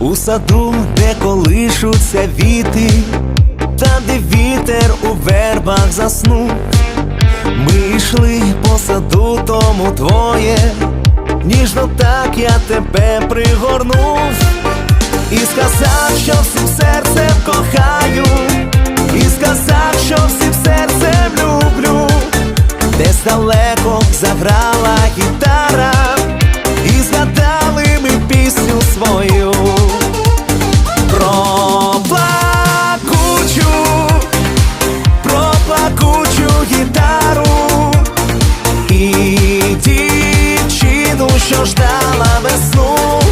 У саду, де колишуться віти, там, де вітер у вербах заснув. Ми йшли по саду тому твоє, ніжно так я тебе пригорнув. І сказав, що всім серцем кохаю, і сказав, що всім серцем люблю, десь далеко заграла гітара, гитару і дичину, что ждала весну.